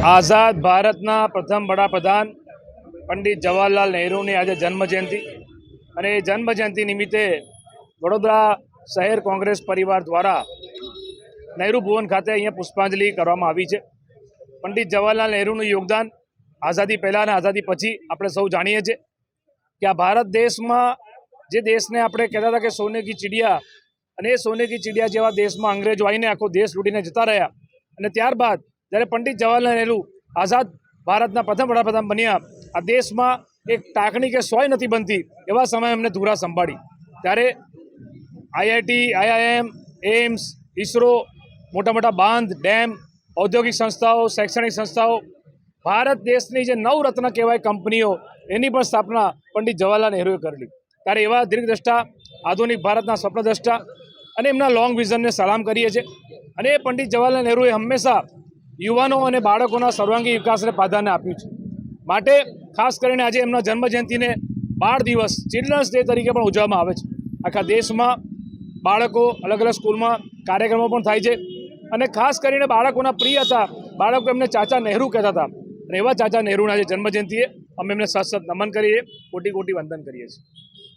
આઝાદ ભારતના પ્રથમ વડાપ્રધાન પંડિત જવાહરલાલ નહેરુની આજે જન્મજયંતિ. અને એ જન્મજયંતિ નિમિત્તે વડોદરા શહેર કોંગ્રેસ પરિવાર દ્વારા નહેરુ ભુવન ખાતે અહીંયા પુષ્પાંજલિ કરવામાં આવી છે. પંડિત જવાહરલાલ નહેરુનું યોગદાન આઝાદી પહેલાં અને આઝાદી પછી આપણે સૌ જાણીએ છીએ કે આ ભારત દેશમાં જે દેશને આપણે કહેતા હતા કે સોને કી ચિડિયા અને એ સોને કી ચિડિયા જેવા દેશમાં અંગ્રેજો આવીને આખો દેશ લૂંટીને જતા રહ્યા. અને ત્યારબાદ જ્યારે પંડિત જવાહરલાલ નહેરુ આઝાદ ભારતના પ્રથમ વડાપ્રધાન બન્યા, આ દેશમાં એક ટાંકણી કે સોય નથી બનતી એવા સમયે એમને ધુરા સંભાળી. ત્યારે આઈઆઈટી, આઈઆઈએમ એમ્સ ઇસરો મોટા મોટા બાંધ, ડેમ, ઔદ્યોગિક સંસ્થાઓ, શૈક્ષણિક સંસ્થાઓ, ભારત દેશની જે નવરત્ન કહેવાય કંપનીઓ, એની પણ સ્થાપના પંડિત જવાહરલાલ નહેરુએ કરેલી. ત્યારે એવા દીર્ઘદ્રષ્ટા, આધુનિક ભારતના સ્વપ્નદ્રષ્ટા અને એમના લોંગ વિઝનને સલામ કરીએ છીએ. અને પંડિત જવાહરલાલ નહેરુએ હંમેશા યુવાનો અને બાળકોના સર્વાંગી વિકાસને પ્રાધાન્ય આપ્યું છે. માટે ખાસ કરીને આજે એમના જન્મજયંતિને બાળ દિવસ ચિલ્ડ્રન્સ ડે તરીકે પણ ઉજવવામાં આવે છે. આખા દેશમાં બાળકો અલગ અલગ સ્કૂલમાં કાર્યક્રમો પણ થાય છે અને ખાસ કરીને બાળકોના પ્રિય હતા. બાળકો એમને ચાચા નહેરુ કહેતા હતા. અને એવા ચાચા નહેરુના આજે જન્મજયંતિએ અમે એમને સત નમન કરીએ કોટી કોટી વંદન કરીએ છીએ.